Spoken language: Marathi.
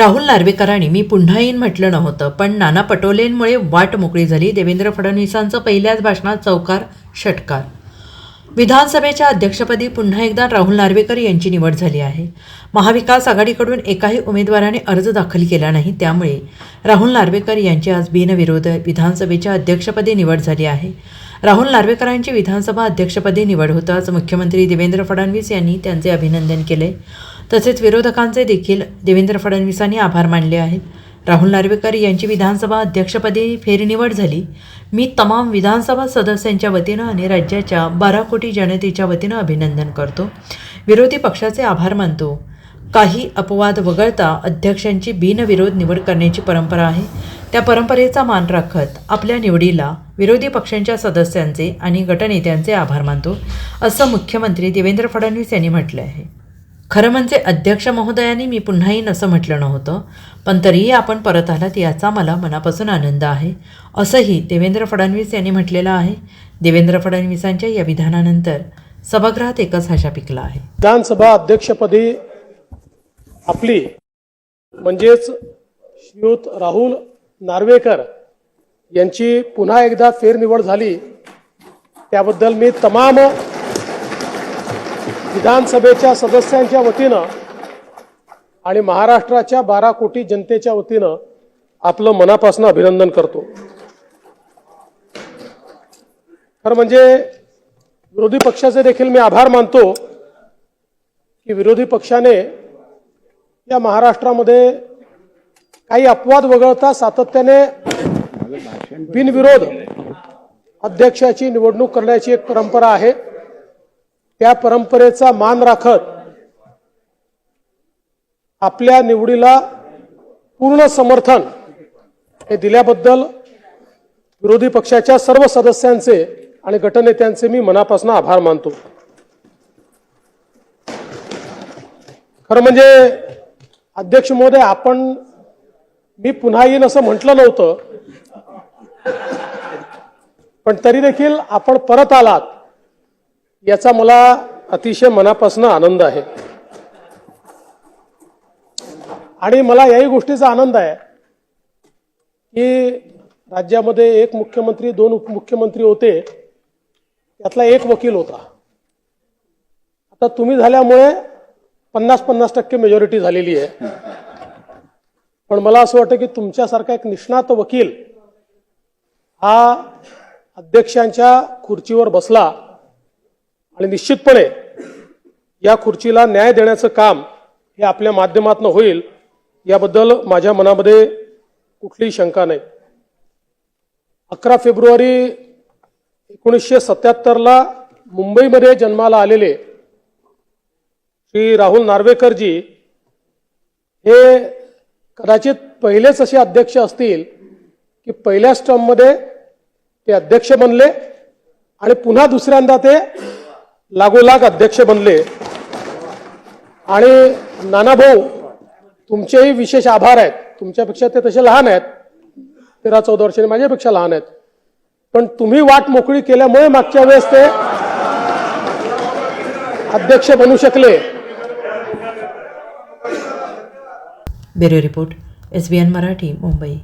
राहुल नार्वेकरांनी मी पुन्हा येईन म्हटलं नव्हतं पण नाना पटोलेंमुळे वाट मोकळी झाली. देवेंद्र फडणवीसांचं पहिल्याच भाषणात चौकार षटकार. विधानसभेच्या अध्यक्षपदी पुन्हा एकदा राहुल नार्वेकर यांची निवड झाली आहे. महाविकास आघाडीकडून एकाही उमेदवाराने अर्ज दाखल केला नाही त्यामुळे राहुल नार्वेकर यांची आज बिनविरोध विधानसभेच्या अध्यक्षपदी निवड झाली आहे. राहुल नार्वेकरांची विधानसभा अध्यक्षपदी निवड होताच मुख्यमंत्री देवेंद्र फडणवीस यांनी त्यांचे अभिनंदन केले. तसेच विरोधकांचे देखील देवेंद्र फडणवीसांनी आभार मानले आहेत. राहुल नार्वेकर यांची विधानसभा अध्यक्षपदी फेरनिवड झाली. मी तमाम विधानसभा सदस्यांच्या वतीनं आणि राज्याच्या बारा कोटी जनतेच्या वतीनं अभिनंदन करतो. विरोधी पक्षाचे आभार मानतो. काही अपवाद वगळता अध्यक्षांची बिनविरोध निवड करण्याची परंपरा आहे. त्या परंपरेचा मान राखत आपल्या निवडीला विरोधी पक्षांच्या सदस्यांचे आणि गटनेत्यांचे आभार मानतो असं मुख्यमंत्री देवेंद्र फडणवीस यांनी म्हटलं आहे. खरं म्हणजे अध्यक्ष महोदयांनी मी पुन्हा येईन असं म्हटलं नव्हतं पण तरीही आपण परत आलात याचा मला मनापासून आनंद आहे असंही देवेंद्र फडणवीस यांनी म्हटलेलं आहे. देवेंद्र फडणवीसांच्या या विधानानंतर सभागृहात एकच हशा पिकला आहे. विधानसभा अध्यक्षपदी आपली म्हणजेच श्रीयुत राहुल नार्वेकर यांची पुन्हा एकदा फेरनिवड झाली. त्याबद्दल मी तमाम विधानसभेच्या सदस्यांच्या वतीनं आणि महाराष्ट्राच्या बारा कोटी जनतेच्या वतीनं आपलं मनापासून अभिनंदन करतो. खरं म्हणजे विरोधी पक्षाचे देखील मी आभार मानतो की विरोधी पक्षाने या महाराष्ट्रामध्ये काही अपवाद वगळता सातत्याने बिनविरोध अध्यक्षाची निवडणूक करण्याची एक परंपरा आहे. त्या परंपरेचा मान राखत आपल्या निवडीला पूर्ण समर्थन हे दिल्याबद्दल विरोधी पक्षाच्या सर्व सदस्यांचे आणि गटनेत्यांचे मी मनापासून आभार मानतो. खरं म्हणजे अध्यक्ष महोदय आपण मी पुन्हा येईन असं म्हटलं नव्हतं पण तरी देखील आपण परत आलात. याचा मला अतिशय मनापासून आनंद आहे. आणि मला याही गोष्टीचा आनंद आहे की राज्यामध्ये एक मुख्यमंत्री दोन उपमुख्यमंत्री होते. त्यातला एक वकील होता. आता तुम्ही झाल्यामुळे पन्नास पन्नास टक्के मेजॉरिटी झालेली आहे. पण मला असं वाटतं की तुमच्यासारखा एक निष्णात वकील हा अध्यक्षांच्या खुर्चीवर बसला आणि निश्चितपणे या खुर्चीला न्याय देण्याचं काम हे आपल्या माध्यमातून होईल याबद्दल माझ्या मनामध्ये कुठलीही शंका नाही. अकरा फेब्रुवारी एकोणीसशे सत्याहत्तरला मुंबईमध्ये जन्माला आलेले श्री राहुल नार्वेकरजी हे कदाचित पहिलेच असे अध्यक्ष असतील की पहिल्याच टर्ममध्ये ते अध्यक्ष बनले आणि पुन्हा दुसऱ्यांदा ते लागोलाग अध्यक्ष बनले. आणि नानाभाऊ तुमचेही विशेष आभार आहेत. तुमच्यापेक्षा ते तसे लहान आहेत. तेरा चौदा वर्षाने माझ्यापेक्षा लहान आहेत. पण तुम्ही वाट मोकळी केल्यामुळे मागच्या वेळेस ते अध्यक्ष बनू शकले. Bureau report S B N Marathi Mumbai.